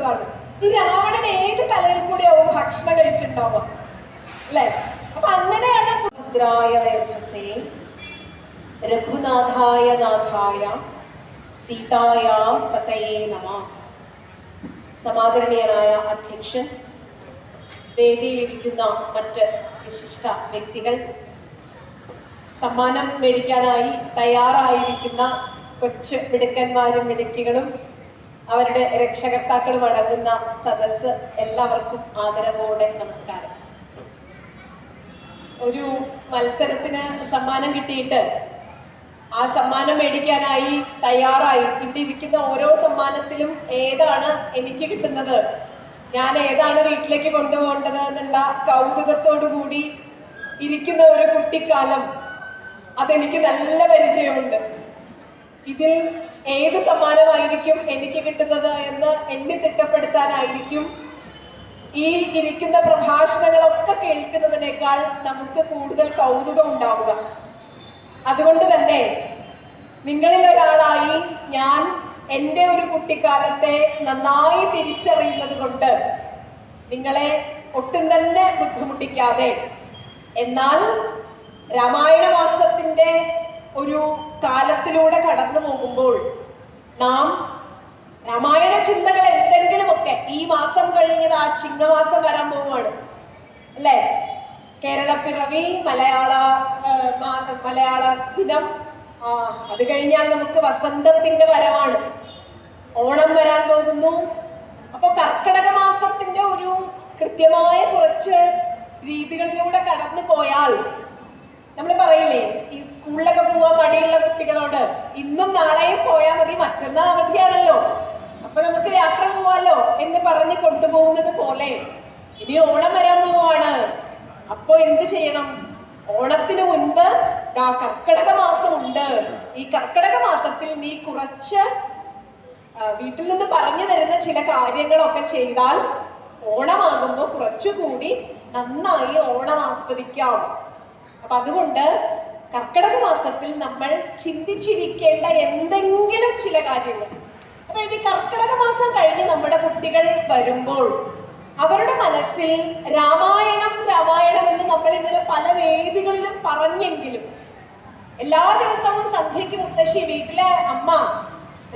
ചോദിച്ചതാണ് ഈ രാവണൻ ഏത് തലയിൽ കൂടിയാവും ഭക്ഷണം കഴിച്ചിട്ടുണ്ടാവുക? അല്ലെ? അപ്പൊ അങ്ങനെയാണ് രുദ്രായ വേദസേ രഘുനാഥായ നാഥായ സീതായ പതയേ നമ. സമാദരണീയനായ അധ്യക്ഷൻ വേദിയിലിരിക്കുന്ന മറ്റ് വിശിഷ്ട വ്യക്തികൾ സമ്മാനം മേടിക്കാനായി തയ്യാറായിരിക്കുന്ന കൊച്ചു മിടുക്കന്മാരും മിടുക്കികളും അവരുടെ രക്ഷകർത്താക്കളും അടങ്ങുന്ന സദസ്സ് എല്ലാവർക്കും ആദരവോടെ നമസ്കാരം. ഒരു മത്സരത്തിന് സമ്മാനം കിട്ടിയിട്ട് ആ സമ്മാനം മേടിക്കാനായി തയ്യാറായി. ഇവിടെ ഇരിക്കുന്ന ഓരോ സമ്മാനത്തിലും ഏതാണ് എനിക്ക് കിട്ടുന്നത്? ഞാൻ ഏതാണ് വീട്ടിലേക്ക് കൊണ്ടുപോകേണ്ടത് എന്നുള്ള കൗതുകത്തോടു കൂടി ഇരിക്കുന്ന ഒരു കുട്ടിക്കാലം അതെനിക്ക് നല്ല പരിചയമുണ്ട്. ഇതിൽ ഏത് സമ്മാനമായിരിക്കും എനിക്ക് കിട്ടുന്നത് എന്ന് എന്നെ തിട്ടപ്പെടുത്താനായിരിക്കും. ഈ ഇരിക്കുന്ന പ്രഭാഷണങ്ങളൊക്കെ കേൾക്കുന്നതിനേക്കാൾ നമുക്ക് കൂടുതൽ കൗതുകം ഉണ്ടാവുക. അതുകൊണ്ട് തന്നെ നിങ്ങളിൽ ഒരാളായി ഞാൻ എന്റെ ഒരു കുട്ടിക്കാലത്തെ നന്നായി തിരിച്ചറിയുന്നത് കൊണ്ട് നിങ്ങളെ ഒട്ടും തന്നെ ബുദ്ധിമുട്ടിക്കാതെ എന്നാൽ രാമായണ മാസത്തിന്റെ ഒരു കാലത്തിലൂടെ കടന്നു പോകുമ്പോൾ നാം രാമായണ ചിന്തകൾ എന്തെങ്കിലുമൊക്കെ ഈ മാസം കഴിഞ്ഞത് ആ ചിങ്ങമാസം വരാൻ പോവുകയാണ്. അല്ലേ? പിറവി മലയാള മലയാള ദിനം. ആ, അത് കഴിഞ്ഞാൽ നമുക്ക് വസന്തത്തിന്റെ വരവാണ്. ഓണം വരാൻ പോകുന്നു. അപ്പൊ കർക്കടക മാസത്തിന്റെ ഒരു കൃത്യമായ കുറച്ച് രീതികളിലൂടെ കടന്നു പോയാൽ നമ്മൾ പറയില്ലേ ഈ സ്കൂളിലൊക്കെ പോവാൻ മടിയുള്ള കുട്ടികളോട് ഇന്നും നാളെയും പോയാൽ മതി മറ്റന്നാ അവധിയാണല്ലോ. അപ്പൊ നമുക്ക് യാത്ര പോവാലോ എന്ന് പറഞ്ഞ് കൊണ്ടുപോകുന്നത് പോലെ. ഇനി ഓണം വരാൻ പോവാണ്. അപ്പൊ എന്ത് ചെയ്യണം? ഓണത്തിന് മുൻപ് കർക്കിടക മാസം ഉണ്ട് ഈ കർക്കിടക മാസത്തിൽ നീ കുറച്ച് വീട്ടിൽ നിന്ന് പറഞ്ഞു തരുന്ന ചില കാര്യങ്ങളൊക്കെ ചെയ്താൽ ഓണമാകുമ്പോൾ കുറച്ചുകൂടി നന്നായി ഓണം ആസ്വദിക്കാം. അപ്പൊ അതുകൊണ്ട് കർക്കിടക മാസത്തിൽ നമ്മൾ ചിന്തിച്ചിരിക്കേണ്ട എന്തെങ്കിലും ചില കാര്യങ്ങൾ. അതായത് ഈ കർക്കിടക മാസം കഴിഞ്ഞ് നമ്മുടെ കുട്ടികൾ വരുമ്പോൾ അവരുടെ മനസ്സിൽ രാമായണം രാമായണം എന്ന് നമ്മൾ ഇന്നലെ പല വേദികളിലും പറഞ്ഞെങ്കിലും എല്ലാ ദിവസവും സന്ധ്യയ്ക്ക് മുത്തശ്ശി വീട്ടിലെ അമ്മ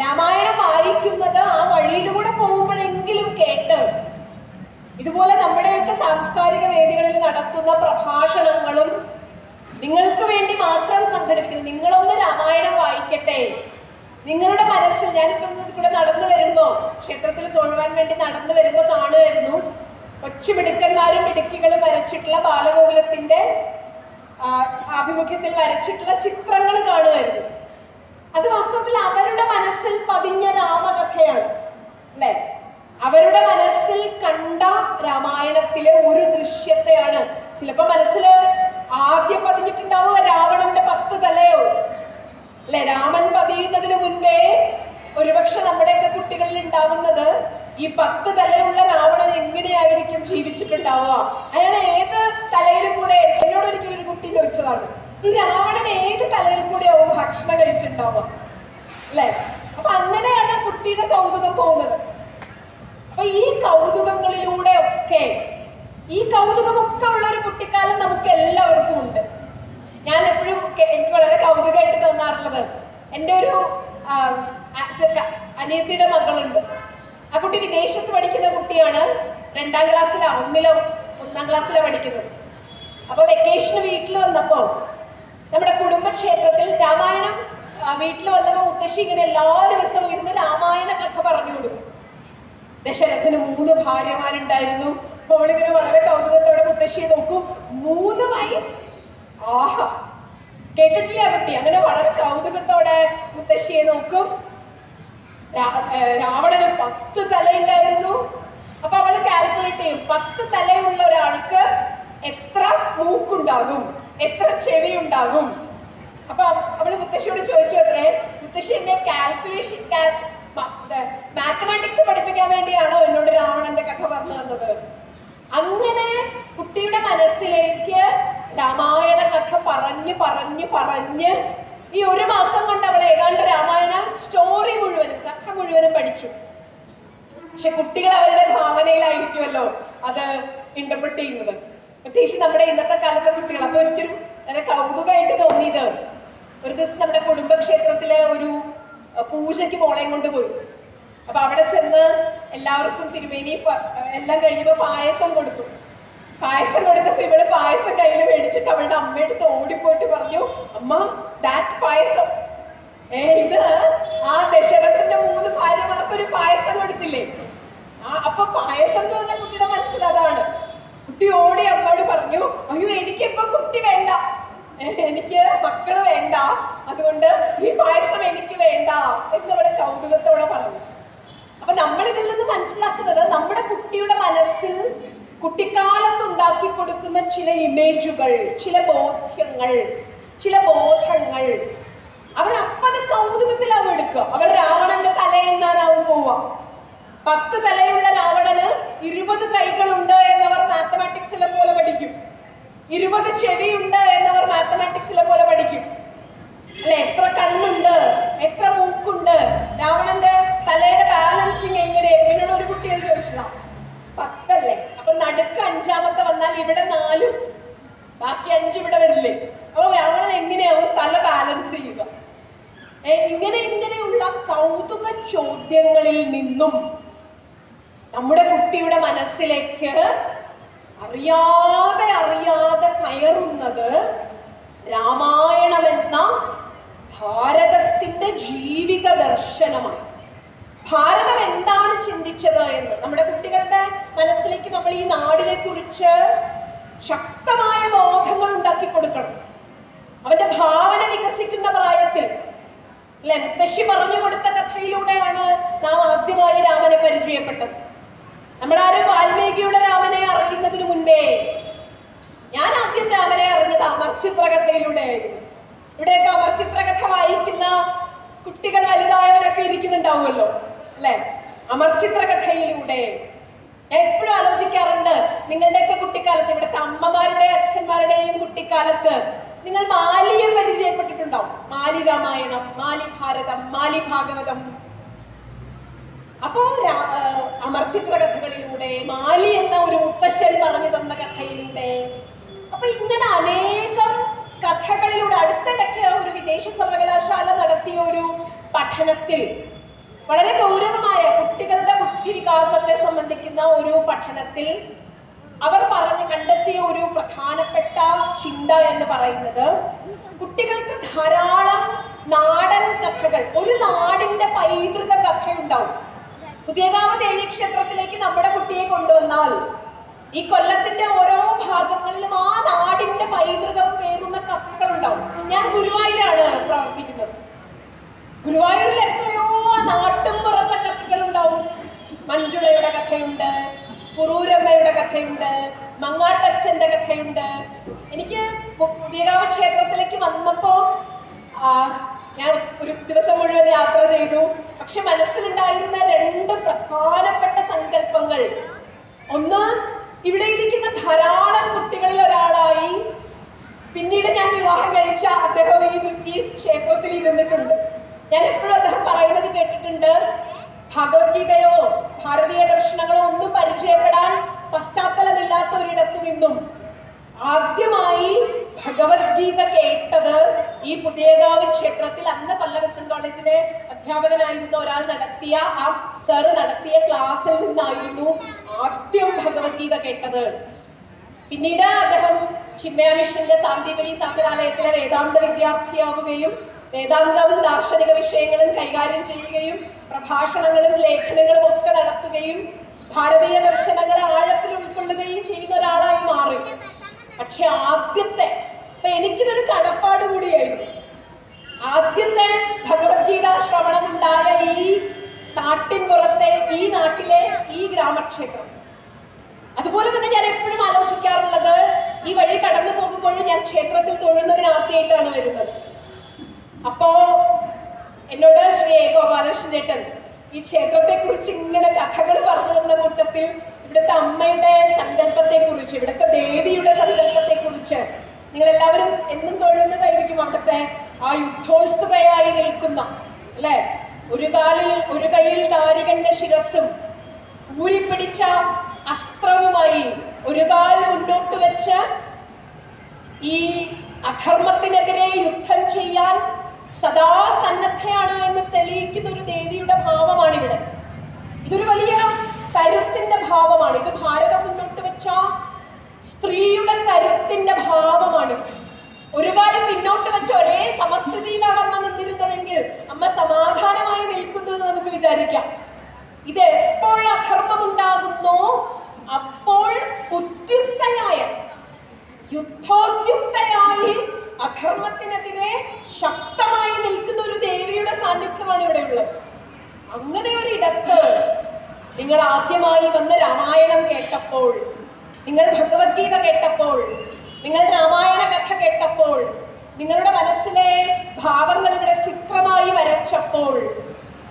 രാമായണം വായിക്കുന്നത് ആ വഴിയിലൂടെ പോകുമ്പോഴെങ്കിലും കേട്ട് ഇതുപോലെ നമ്മുടെയൊക്കെ സാംസ്കാരിക വേദികളിൽ നടത്തുന്ന പ്രഭാഷണങ്ങളും നിങ്ങൾക്ക് വേണ്ടി മാത്രം സംഘടിപ്പിക്കുന്നത് നിങ്ങളൊന്ന് രാമായണം വായിക്കട്ടെ. നിങ്ങളുടെ മനസ്സിൽ ഞാനിപ്പോ കൂടെ നടന്നു വരുമ്പോ ക്ഷേത്രത്തിൽ തൊഴുവാൻ വേണ്ടി നടന്നു വരുമ്പോ കാണുമായിരുന്നു. കൊച്ചു മിടുക്കന്മാരും മിടുക്കികളും വരച്ചിട്ടുള്ള ബാലഗോകുലത്തിന്റെ ആഭിമുഖ്യത്തിൽ വരച്ചിട്ടുള്ള ചിത്രങ്ങൾ കാണുമായിരുന്നു. അത് വാസ്തവത്തിൽ അവരുടെ മനസ്സിൽ പതിഞ്ഞ രാമകഥയാണ് അല്ലെ? അവരുടെ മനസ്സിൽ കണ്ട രാമായണത്തിലെ ഒരു ദൃശ്യത്തെയാണ്. ചിലപ്പോ മനസ്സിൽ ആദ്യം പതിഞ്ഞിട്ടുണ്ടാവുക രാവണന്റെ പത്ത് തലയോ അല്ലെ രാമൻ പതിയുന്നതിന് മുൻപേ ഒരുപക്ഷെ നമ്മുടെയൊക്കെ കുട്ടികളിൽ ഉണ്ടാവുന്നത് ഈ പത്ത് തലയുള്ള രാവണൻ എങ്ങനെയായിരിക്കും ജീവിച്ചിട്ടുണ്ടാവുക? അയാൾ ഏത് തലയിലും കൂടെ എന്നോട് ഒരിക്കലും ഒരു കുട്ടി ചോദിച്ചതാണ്. ഈ രാവണൻ ഏത് തലയിൽ കൂടെ ആവും ഭക്ഷണം കഴിച്ചിട്ടുണ്ടാവുക? അല്ലെ? അപ്പൊ അങ്ങനെയാണ് കുട്ടിയുടെ കൗതുകം പോകുന്നത്. അപ്പൊ ഈ കൗതുകങ്ങളിലൂടെ ഒക്കെ ഈ കൗതുകമൊക്കെ ഉള്ള ഒരു കുട്ടിക്കാലം നമുക്ക് എല്ലാവർക്കും ഉണ്ട്. ഞാൻ എപ്പോഴും എനിക്ക് വളരെ കൗതുകമായിട്ട് തോന്നാറുള്ളത് എന്റെ ഒരു അനിയത്തിയുടെ മകളുണ്ട്. ആ കുട്ടി വിദേശത്ത് പഠിക്കുന്ന കുട്ടിയാണ്. രണ്ടാം ക്ലാസ്സിലോ ഒന്നിലോ ഒന്നാം ക്ലാസ്സിലോ പഠിക്കുന്നത്. അപ്പൊ വെക്കേഷന് വീട്ടിൽ വന്നപ്പോ നമ്മുടെ കുടുംബക്ഷേത്രത്തിൽ രാമായണം വീട്ടിൽ വന്നപ്പോ മുത്തശ്ശി ഇങ്ങനെ എല്ലാ ദിവസവും ഇരുന്ന് രാമായണ കഥ പറഞ്ഞു കൊടുക്കും ദശരഥന് മൂന്ന് ഭാര്യമാരുണ്ടായിരുന്നു. അവളിങ്ങനെ വളരെ കൗതുകത്തോടെ മുത്തശ്ശിയെ നോക്കും. മൂന്ന് വൈഫ് ആഹാ. കേട്ടിട്ടില്ല കുട്ടി? അങ്ങനെ വളരെ കൗതുകത്തോടെ മുത്തശ്ശിയെ നോക്കും. രാവണന് പത്ത് തലയുണ്ടായിരുന്നു. അപ്പൊ അവൾ കാൽക്കുലേറ്റ് ചെയ്യും. പത്ത് തലയുള്ള ഒരാൾക്ക് എത്ര മൂക്കുണ്ടാകും എത്ര ചെവി ഉണ്ടാകും അപ്പൊ അവൾ മുത്തശ്ശിയോട് ചോദിച്ചു അത്രേ മുത്തശ്ശി എന്റെ കാൽക്കുലേഷൻ മാത്തമാറ്റിക്സ് പഠിപ്പിക്കാൻ വേണ്ടിയാണോ എന്നോട് രാവണന്റെ കഥ പറഞ്ഞു തന്നത്? അങ്ങനെ കുട്ടിയുടെ മനസ്സിലേക്ക് രാമായണ കഥ പറഞ്ഞ് പറഞ്ഞ് പറഞ്ഞ് ഈ ഒരു മാസം കൊണ്ട് അവൾ ഏതാണ്ട് രാമായണ സ്റ്റോറി മുഴുവനും കഥ മുഴുവനും പഠിച്ചു. പക്ഷെ കുട്ടികൾ അവരുടെ ഭാവനയിലായിരിക്കുമല്ലോ അത് ഇന്റർപ്രറ്റ് ചെയ്യുന്നത്. പ്രത്യേകിച്ച് നമ്മുടെ ഇന്നത്തെ കാലത്തെ കുട്ടികൾ. അപ്പൊ ഒരിക്കലും വളരെ കൗതുകമായിട്ട് തോന്നിയത്. ഒരു ദിവസം നമ്മുടെ കുടുംബക്ഷേത്രത്തിലെ ഒരു പൂജയ്ക്ക് മോളെയും കൊണ്ട് പോയി. അപ്പൊ അവിടെ ചെന്ന് എല്ലാവർക്കും തിരുമേനി എല്ലാം കഴിയുമ്പോൾ പായസം കൊടുത്തു. പായസം കൊടുത്തപ്പോൾ ഇവൾ പായസം കയ്യിൽ മേടിച്ചിട്ട് അവളുടെ അമ്മയെടുത്ത് ഓടിപ്പോയിട്ട് പറഞ്ഞു അമ്മ ദാറ്റ് പായസം. ഏ ഇത് ആ ദശരഥന്റെ മൂന്ന് ഭാര്യമാർക്ക് ഒരു പായസം കൊടുത്തില്ലേ? ആ അപ്പൊ പായസം എന്ന് പറഞ്ഞ കുട്ടിയുടെ മനസ്സിൽ അതാണ്. കുട്ടി ഓടി അമ്മയോട് പറഞ്ഞു അയ്യോ എനിക്കിപ്പോ കുട്ടി വേണ്ട. എനിക്ക് മക്കൾ വേണ്ട. അതുകൊണ്ട് ഈ പായസം എനിക്ക് വേണ്ട. എന്ന് അവളെ കൗതുകത്തോടെ പറഞ്ഞു. അപ്പൊ നമ്മൾ ഇതിൽ നിന്ന് മനസ്സിലാക്കുന്നത് നമ്മുടെ കുട്ടിയുടെ മനസ്സിൽ കുട്ടിക്കാലത്ത് ഉണ്ടാക്കി കൊടുക്കുന്ന ചില ഇമേജുകൾ ചില ബോധ്യങ്ങൾ ചില ബോധങ്ങൾ. അവർ അപ്പത് കൗതുകത്തിലാവും എടുക്കുക. അവർ രാവണന്റെ തല എന്നാനാവും പോവുക. പത്ത് തലയുള്ള രാവണന് ഇരുപത് കൈകളുണ്ട് എന്നവർ മാത്തമാറ്റിക്സിലെ പോലെ പഠിക്കും. ഇരുപത് ചെവിയുണ്ട് എന്നവർ മാത്തമാറ്റിക്സിലെ പോലെ പഠിക്കും. അല്ലെ? എത്ര കണ്ണുണ്ട്? എത്ര മൂക്കുണ്ട്? രാവണന്റെ തലയുടെ ബാലൻസിങ് എങ്ങനെ? എന്നോട് ഒരു കുട്ടിയെ ചോദിച്ചതാ പത്തല്ലേ? അപ്പൊ നടുക്ക് അഞ്ചാമത്തെ വന്നാൽ ഇവിടെ നാലും ബാക്കി അഞ്ച് ഇവിടെ വരില്ലേ? അപ്പൊ രാവണൻ എങ്ങനെയാവും തല ബാലൻസ് ചെയ്യുക? ഇങ്ങനെ ഇങ്ങനെയുള്ള കൗതുക ചോദ്യങ്ങളിൽ നിന്നും നമ്മുടെ കുട്ടിയുടെ മനസ്സിലേക്ക് അറിയാതെ അറിയാതെ കയറുന്നത് രാമായണമെന്ന ഭാരതത്തിന്റെ ജീവിത ദർശനമാണ്. ഭാരതം എന്താണ് ചിന്തിച്ചത് എന്ന്? നമ്മുടെ കുട്ടികളുടെ മനസ്സിലേക്ക് നമ്മൾ ഈ നാടിനെ കുറിച്ച് ശക്തമായ ബോധങ്ങൾ ഉണ്ടാക്കി കൊടുക്കണം. അവന്റെ ഭാവന വികസിക്കുന്ന പ്രായത്തിൽ. അല്ലെ? മുത്തശ്ശി പറഞ്ഞു കൊടുത്ത കഥയിലൂടെയാണ് നാം ആദ്യമായി രാമനെ പരിചയപ്പെട്ടത്. നമ്മളാരും വാൽമീകിയുടെ രാമനെ അറിയുന്നതിന് മുൻപേ ഞാൻ ആദ്യം രാമനെ അറിഞ്ഞത് അമർചിത്ര കഥയിലൂടെയായിരുന്നു ഇവിടെയൊക്കെ അവർ ചിത്രകഥ വായിക്കുന്ന കുട്ടികൾ വലുതായവരൊക്കെ ഇരിക്കുന്നുണ്ടാവുമല്ലോ അല്ലെ? അമർചിത്ര ചിത്രകഥയിലൂടെ എപ്പോഴും ആലോചിക്കാറുണ്ട് നിങ്ങളുടെയൊക്കെ കുട്ടിക്കാലത്ത് ഇവിടുത്തെ അമ്മമാരുടെ അച്ഛന്മാരുടെയും കുട്ടിക്കാലത്ത് നിങ്ങൾ മാലിയെ പരിചയപ്പെട്ടിട്ടുണ്ടാവും. മാലി രാമായണം മാലി ഭാരതം മാലി ഭാഗവതം അപ്പോ അമർ ചിത്രകഥകളിലൂടെ കഥകളിലൂടെ മാലി എന്ന ഒരു മുത്തശ്ശൻ പറഞ്ഞു തന്ന കഥയിലൂടെ അപ്പൊ ഇങ്ങനെ അനേകം കഥകളിലൂടെ അടുത്തിടയ്ക്ക് ഒരു വിദേശ സർവകലാശാല നടത്തിയ ഒരു പഠനത്തിൽ വളരെ ഗൗരവമായ കുട്ടികളുടെ ബുദ്ധി വികാസത്തെ സംബന്ധിക്കുന്ന ഒരു പഠനത്തിൽ അവർ പറഞ്ഞ് കണ്ടെത്തിയ ഒരു പ്രധാനപ്പെട്ട ചിന്ത എന്ന് പറയുന്നത് കുട്ടികൾക്ക് ധാരാളം നാടൻ കഥകൾ ഒരു നാടിന്റെ പൈതൃക കഥയുണ്ടാവും. പുതിയകാവ് ദേവീക്ഷേത്രത്തിലേക്ക് നമ്മുടെ കുട്ടിയെ കൊണ്ടുവന്നാൽ ഈ കൊല്ലത്തിന്റെ ഓരോ ഭാഗങ്ങളിലും ആ നാടിന്റെ പൈതൃകം പേരുന്ന കഥകൾ ഉണ്ടാവും ഞാൻ ഗുരുവായൂരാണ് പ്രവർത്തിക്കുന്നത്. ഗുരുവായൂരിൽ എത്രയോ നാട്ടും പുറത്ത കഥകൾ ഉണ്ടാവും മഞ്ജുളയുടെ കഥയുണ്ട് കുറൂരമ്മയുടെ കഥയുണ്ട് മങ്ങാട്ടച്ഛന്റെ കഥയുണ്ട്. എനിക്ക് പുതിയകാവ് ക്ഷേത്രത്തിലേക്ക് വന്നപ്പോ ഞാൻ ഒരു ദിവസം മുഴുവൻ യാത്ര ചെയ്തു. പക്ഷെ മനസ്സിലുണ്ടായിരുന്ന രണ്ട് പ്രധാനപ്പെട്ട സങ്കല്പങ്ങൾ. ഒന്ന് ഇവിടെ ഇരിക്കുന്ന ധാരാളം കുട്ടികളിൽ ഒരാളായി. പിന്നീട് ഞാൻ വിവാഹം കഴിച്ച അദ്ദേഹം ഈ ഈ ക്ഷേത്രത്തിൽ ഇരുന്നിട്ടുണ്ട്. ഞാൻ എപ്പോഴും അദ്ദേഹം പറയുന്നത് കേട്ടിട്ടുണ്ട് ഭഗവത്ഗീതയോ ഭാരതീയ ദർശനങ്ങളോ ഒന്നും പരിചയപ്പെടാൻ പശ്ചാത്തലമില്ലാത്ത ഒരിടത്തു നിന്നും ആദ്യമായി ഭഗവത്ഗീത കേട്ടത് ഈ പുതിയകാവ് ക്ഷേത്രത്തിൽ അന്ന് പല്ലവസൻ കോളേജിലെ അധ്യാപകനായിരുന്ന ഒരാൾ നടത്തിയ ആ സർ നടത്തിയ ക്ലാസ്സിൽ നിന്നായിരുന്നു. ആദ്യം ഭഗവത്ഗീത കേട്ടത്. പിന്നീട് അദ്ദേഹം ചിന്മയ മിഷനിലെ സാന്ദീപനി സംഗ്രഹാലയത്തിലെ വേദാന്ത വിദ്യാർത്ഥിയാവുകയും വേദാന്തവും ദാർശനിക വിഷയങ്ങളും കൈകാര്യം ചെയ്യുകയും പ്രഭാഷണങ്ങളും ലേഖനങ്ങളും ഒക്കെ നടത്തുകയും ഭാരതീയ ദർശനങ്ങളെ ആഴത്തിൽ ഉൾക്കൊള്ളുകയും ചെയ്യുന്ന ഒരാളായി മാറി. പക്ഷെ ആദ്യത്തെ ഇപ്പൊ എനിക്കിതൊരു കടപ്പാട് കൂടിയായിരുന്നു. ആദ്യത്തെ ഭഗവത്ഗീത ശ്രവണമുണ്ടായ ഈ നാട്ടിൻ പുറത്തെ ഈ നാട്ടിലെ ഈ ഗ്രാമക്ഷേത്രം. അതുപോലെ തന്നെ ഞാൻ എപ്പോഴും ആലോചിക്കാറുള്ളത് ഈ വഴി കടന്നു പോകുമ്പോഴും ഞാൻ ക്ഷേത്രത്തിൽ തൊഴുന്നതിന് വരുന്നത്. അപ്പോ എന്നോട് ശ്രീ എ ഗോപാലകൃഷ്ണേട്ടൻ ഈ ക്ഷേത്രത്തെ കുറിച്ച് ഇങ്ങനെ കഥകൾ പറഞ്ഞു തന്ന കൂട്ടത്തിൽ ഇവിടുത്തെ അമ്മയുടെ സങ്കല്പത്തെ കുറിച്ച് ഇവിടുത്തെ ദേവിയുടെ സങ്കല്പത്തെ കുറിച്ച് നിങ്ങൾ എല്ലാവരും എന്നും തൊഴുന്നതായിരിക്കും അവിടുത്തെ ആ യുദ്ധോത്സുകയായി നിൽക്കുന്ന അല്ലെ? ഒരു കാലിൽ ഒരു കയ്യിൽ ദാരികന്റെ ശിരസും ഊരിപ്പിടിച്ച അസ്ത്രവുമായി ഒരു കാൽ മുന്നോട്ട് വെച്ച് ഈ അധർമ്മത്തിനെതിരെ യുദ്ധം ചെയ്യാൻ സദാ സന്നദ്ധയാണ് എന്ന് തെളിയിക്കുന്ന ഒരു ദേവിയുടെ ഭാവമാണ് ഇവിടെ ഇതൊരു വലിയ കരുത്തിന്റെ ഭാവമാണ്. ഇത് ഭാരതം മുന്നോട്ട് വെച്ച സ്ത്രീയുടെ കരുത്തിന്റെ ഭാവമാണ്. ഒരു കാലം പിന്നോട്ട് വെച്ച ഒരേ സമസ്ഥിതിയിലാണ് അമ്മ നിന്നിരുന്നതെങ്കിൽ അമ്മ സമാധാനമായി നിൽക്കുന്നു എന്ന് നമുക്ക് വിചാരിക്കാം. ഇത് എപ്പോൾ അധർമ്മം ഉണ്ടാകുന്നോ അപ്പോൾ ഉദ്യുക്തയായ യുദ്ധോദ്യുക്തയായി അധർമ്മത്തിനെതിരെ ശക്തമായി നിൽക്കുന്ന ഒരു ദേവിയുടെ സാന്നിധ്യമാണ് ഇവിടെ ഉള്ളത്. അങ്ങനെ ഒരു ഇടത്ത് നിങ്ങൾ ആദ്യമായി വന്ന് രാമായണം കേട്ടപ്പോൾ നിങ്ങൾ ഭഗവത്ഗീത കേട്ടപ്പോൾ നിങ്ങൾ രാമായണ കഥ കേട്ടപ്പോൾ നിങ്ങളുടെ മനസ്സിലെ ഭാവങ്ങൾ ഇവിടെ ചിത്രമായി വരച്ചപ്പോൾ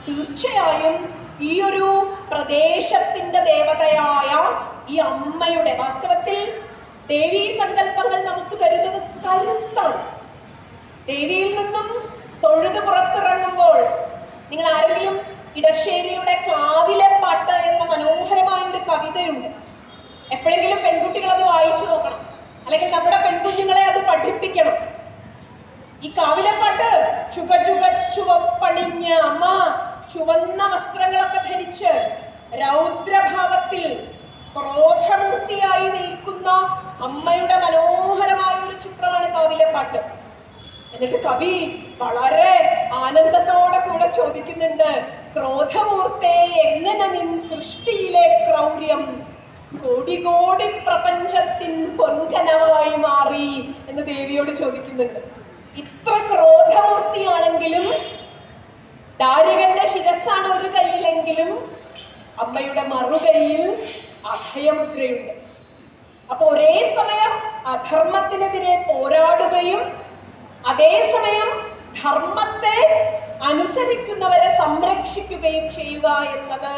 തീർച്ചയായും ഈ ഒരു പ്രദേശത്തിന്റെ ദേവതയായ ഈ അമ്മയുടെ വാസ്തവത്തിൽ ദേവീ സങ്കല്പങ്ങൾ നമുക്ക് തരുന്നത് കരുത്താണ്. ദേവിയിൽ നിന്നും തൊഴുത് പുറത്തിറങ്ങുമ്പോൾ നിങ്ങൾ ആരെങ്കിലും ഇടശ്ശേരിയുടെ കാവിലെ പാട്ട് എന്ന മനോഹരമായ ഒരു കവിതയുണ്ട്. എപ്പോഴെങ്കിലും പെൺകുട്ടികൾ അത് വായിച്ചു നോക്കണം. അല്ലെങ്കിൽ നമ്മുടെ പെൺകുഞ്ഞുങ്ങളെ അത് പഠിപ്പിക്കണം. ഈ കാവിലെ പാട്ട് ചുക ചുക ചുവപ്പണിഞ്ഞ അമ്മ ചുവന്ന വസ്ത്രങ്ങളൊക്കെ ധരിച്ച് രൗദ്രഭാവത്തിൽ ക്രോധമൂർത്തിയായി നിൽക്കുന്ന അമ്മയുടെ മനോഹരമായ ഒരു ചിത്രമാണ് കാവിലെ പാട്ട്. എന്നിട്ട് കവി വളരെ ആനന്ദത്തോടെ കൂടെ ചോദിക്കുന്നുണ്ട് ക്രോധമൂർത്തെ എങ്ങനെ നിൻ സൃഷ്ടിയിലെ ക്രൗര്യം കോടി കോടി പ്രപഞ്ചത്തിൻ പൊൻകനവായി മാറി? എന്ന് ദേവിയോട് ചോദിക്കുന്നുണ്ട്. ഇത്ര ക്രോധമൂർത്തിയാണെങ്കിലും ദാരികന്റെ ശിരസ്സാണ് ഒരു കയ്യിലെങ്കിലും അമ്മയുടെ മറുകൈയിൽ അഭയമുദ്രയുണ്ട്. അപ്പൊ ഒരേ സമയം അധർമ്മത്തിനെതിരെ പോരാടുകയും അതേസമയം ധർമ്മത്തെ അനുസരിക്കുന്നവരെ സംരക്ഷിക്കുകയും ചെയ്യുക എന്നത്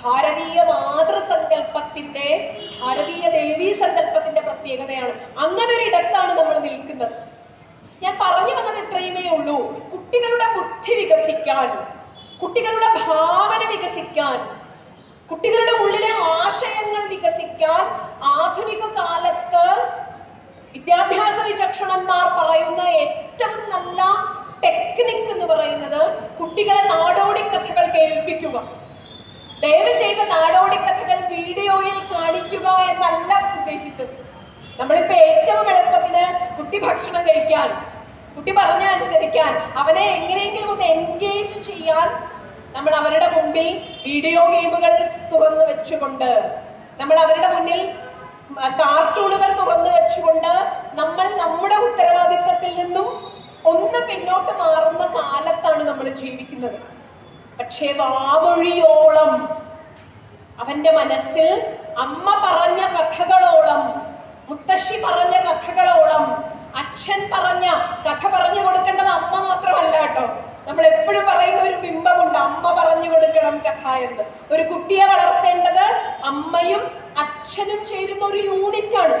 ഭാരതീയ മാതൃസങ്കല്പത്തിന്റെ ഭാരതീയ ദേവീ സങ്കല്പത്തിന്റെ പ്രത്യേകതയാണ്. അങ്ങനൊരിടത്താണ് നമ്മൾ നിൽക്കുന്നത്. ഞാൻ പറഞ്ഞു വന്നത് ഇത്രയുമേ ഉള്ളൂ. കുട്ടികളുടെ ബുദ്ധി വികസിക്കാൻ കുട്ടികളുടെ ഭാവന വികസിക്കാൻ കുട്ടികളുടെ ഉള്ളിലെ ആശയങ്ങൾ വികസിക്കാൻ ആധുനിക കാലത്ത് വിദ്യാഭ്യാസ വിചക്ഷണന്മാർ പറയുന്ന ഏറ്റവും നല്ല ടെക്നിക് എന്ന് പറയുന്നത് കുട്ടികളെ നാടോടി കഥകൾ കേൾപ്പിക്കുക. ദയവ് ചെയ്ത നാടോടി കഥകൾ വീഡിയോയിൽ കാണിക്കുക എന്നല്ല ഉദ്ദേശിച്ചത്. നമ്മളിപ്പോ ഏറ്റവും എളുപ്പത്തിന് കുട്ടി ഭക്ഷണം കഴിക്കാൻ കുട്ടി പറഞ്ഞ അനുസരിക്കാൻ അവനെ എങ്ങനെയെങ്കിലും ഒന്ന് എൻഗേജ് ചെയ്യാൻ നമ്മൾ അവരുടെ മുമ്പിൽ വീഡിയോ ഗെയിമുകൾ തുറന്നു വെച്ചുകൊണ്ട് നമ്മൾ അവരുടെ മുന്നിൽ കാർട്ടൂണുകൾ തുറന്നു വെച്ചുകൊണ്ട് നമ്മൾ നമ്മുടെ ഉത്തരവാദിത്തത്തിൽ നിന്നും ഒന്ന് പിന്നോട്ട് മാറുന്ന കാലത്താണ് നമ്മൾ ജീവിക്കുന്നത്. പക്ഷേ വാമൊഴിയോളം അവന്റെ മനസ്സിൽ അമ്മ പറഞ്ഞ കഥകളോളം മുത്തശ്ശി പറഞ്ഞ കഥകളോളം അച്ഛൻ പറഞ്ഞ കഥ പറഞ്ഞു കൊടുക്കേണ്ടത് അമ്മ മാത്രമല്ല കേട്ടോ. നമ്മൾ എപ്പോഴും പറയുന്ന ഒരു ബിംബമുണ്ട്. അമ്മ പറഞ്ഞു കൊടുക്കണം കഥ എന്ന്. ഒരു കുട്ടിയെ വളർത്തേണ്ടത് അമ്മയും അച്ഛനും ചേരുന്ന ഒരു യൂണിറ്റ് ആണ്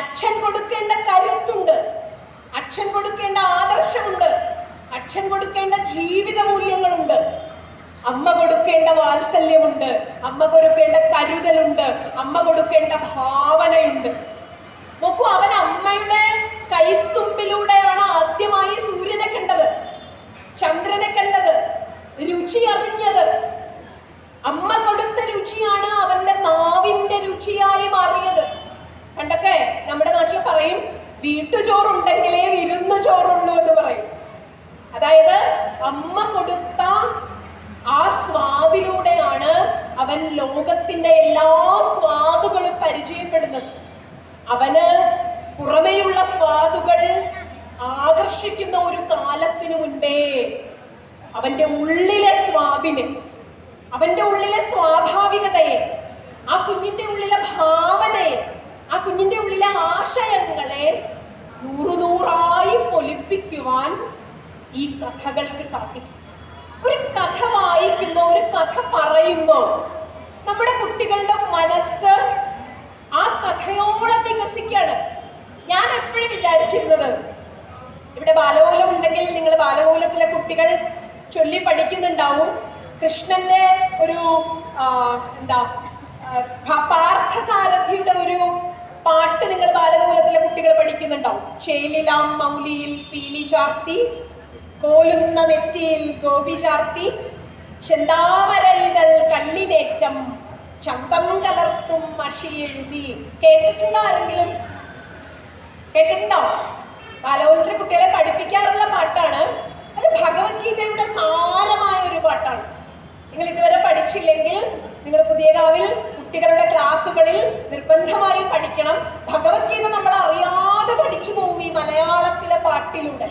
അച്ഛൻ കൊടുക്കേണ്ട കരുത്തുണ്ട്. അച്ഛൻ കൊടുക്കേണ്ട ആദർശമുണ്ട്. അച്ഛൻ കൊടുക്കേണ്ട ജീവിത മൂല്യങ്ങളുണ്ട്. അമ്മ കൊടുക്കേണ്ട വാത്സല്യമുണ്ട്. അമ്മ കൊടുക്കേണ്ട കരുതലുണ്ട്. അമ്മ കൊടുക്കേണ്ട ഭാവനയുണ്ട്. നോക്കൂ അവൻ അമ്മയുടെ കൈത്തുമ്പിലൂടെയാണ് ആദ്യമായി സൂര്യനെ കണ്ടത്. ചന്ദ്രനെ കണ്ടത്. രുചി അറിഞ്ഞത്. അമ്മ കൊടുത്ത രുചിയാണ് അവന്റെ നാവിന്റെ രുചിയായി മാറിയത്. പണ്ടൊക്കെ നമ്മുടെ നാട്ടിൽ പറയും വീട്ടുചോറുണ്ടെങ്കിലേ വിരുന്നു ചോറുള്ളൂ എന്ന് പറയും. അതായത് അമ്മ കൊടുത്ത ആ സ്വാദിലൂടെയാണ് അവൻ ലോകത്തിന്റെ എല്ലാ സ്വാദുകളും പരിചയപ്പെടുന്നത്. അവന് പുറമെയുള്ള സ്വാദുകൾ ആകർഷിക്കുന്ന ഒരു കാലത്തിനു മുൻപേ അവന്റെ ഉള്ളിലെ സ്വാദിനെ അവന്റെ ഉള്ളിലെ സ്വാഭാവികതയെ ആ കുഞ്ഞിന്റെ ഉള്ളിലെ ഭാവനയെ ആ കുഞ്ഞിന്റെ ഉള്ളിലെ ആശയങ്ങളെ നൂറു നൂറായി പൊലിപ്പിക്കുവാൻ ഈ കഥകൾക്ക് സാധിക്കും. ഒരു കഥ വായിക്കുമ്പോ ഒരു കഥ പറയുമ്പോ നമ്മുടെ കുട്ടികളുടെ മനസ്സ് ആ കഥയോളം വികസിക്കുകയാണ്. ഞാൻ എപ്പോഴും വിചാരിച്ചിരുന്നത് ഇവിടെ ബാലകൂലം ഉണ്ടെങ്കിൽ നിങ്ങൾ ബാലകൂലത്തിലെ കുട്ടികൾ ചൊല്ലി പഠിക്കുന്നുണ്ടാവും. കൃഷ്ണന്റെ ഒരു എന്താ പാർത്ഥസാരഥിയുടെ ഒരു പാട്ട് നിങ്ങൾ ബാലകൂലത്തിലെ കുട്ടികൾ പഠിക്കുന്നുണ്ടാവും. ചേലിലാം മൗലിയിൽ പീലി ചാർത്തി കോലുന്ന നെറ്റിയിൽ ഗോപി ചാർത്തി. ചെന്താമരയിതൾ കണ്ണിനേറ്റം ചന്തം കലർത്തും മഷി എഴുതി. കേട്ടിട്ടുണ്ടോ ആരെങ്കിലും? കേട്ടിട്ടുണ്ടോ? ബാലകോളത്തിലെ കുട്ടികളെ പഠിപ്പിക്കാറുള്ള പാട്ടാണ്. അത് ഭഗവത്ഗീതയുടെ സാരമായ ഒരു പാട്ടാണ്. നിങ്ങൾ ഇതുവരെ പഠിച്ചില്ലെങ്കിൽ നിങ്ങൾ പുതിയ കാവിൽ കുട്ടികളുടെ ക്ലാസ്സുകളിൽ നിർബന്ധമായും പഠിക്കണം. ഭഗവത്ഗീത നമ്മൾ അറിയാതെ പഠിച്ചു പോകും ഈ മലയാളത്തിലെ പാട്ടിലൂടെ.